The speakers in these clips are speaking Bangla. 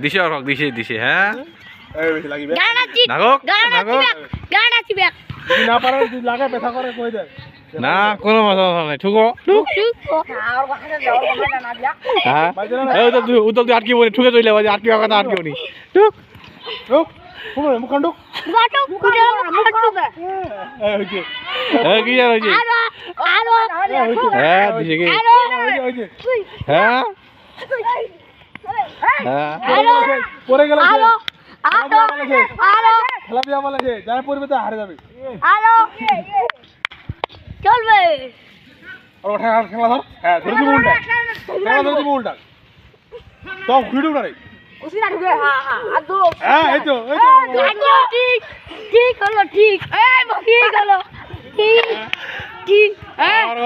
দিছে আর দিছে দিছে হ্যাঁ। না পারে যদি লাগে ব্যথা করে কই দে। না কোনো মাথা নাই। ঠুকো। হ্যাঁ। তুই তুই ঠুকে চলে বাজে আটকিব কথা আটকিব নি। ঠুক। রুক ফুমে মুখান্ডু গাটু কুড়ে মুখাটু এই হইছে কি জানো হইছে আরও আরও। হ্যাঁ দিছে কি? হ্যাঁ। হ্যাঁ গেল যাই পড়বে তা হারে যাবে আরও চলবে আর ওঠা খেলা ধর হ্যাঁ ধরে দিব উল্টা খেলা ধরে দিব উল্টা তো ঘুরে না রে হ্যাঁ এই তো এই তো আচ্ছা, ঠিক ঠিক হলো ঠিক ঠিক হলো ঠিক ঠিক হ্যাঁ, আর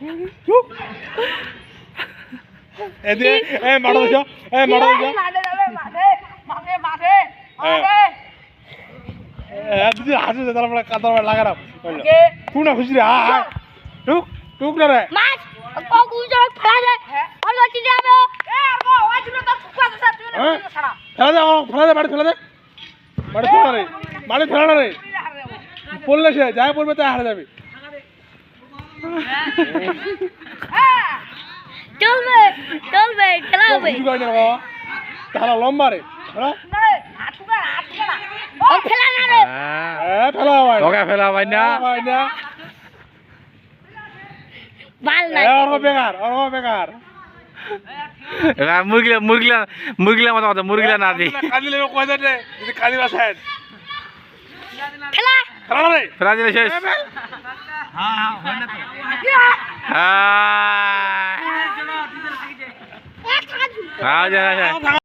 ফেলে দে। আমার ফেলা দে বাড়ি ফেলা দে। বাড়ি ফেলা রে। বাড়ি ফেলা রে। পড়লে সে যাই পড়বে তাই হারে যাবে। চলবে চলবে খেলা হবে করে না বাবা? লম্বা রে হ্যাঁ? ও খেলা না রে। এ ফেলা ভাই। তোকে ফেলা ভাই না। ভাই না। ভালো নাই। অর্ঘ বেকার অর্ঘ বেকার। মুরগিলা মুরগিলা মুরগিলা মতো কথা মুরগিলা না দি। কালি লেবে কয় দে যদি কালি ফেলা। রে। ফেলা দিলে শেষ। হ্যাঁ এক থাকা হ্যাঁ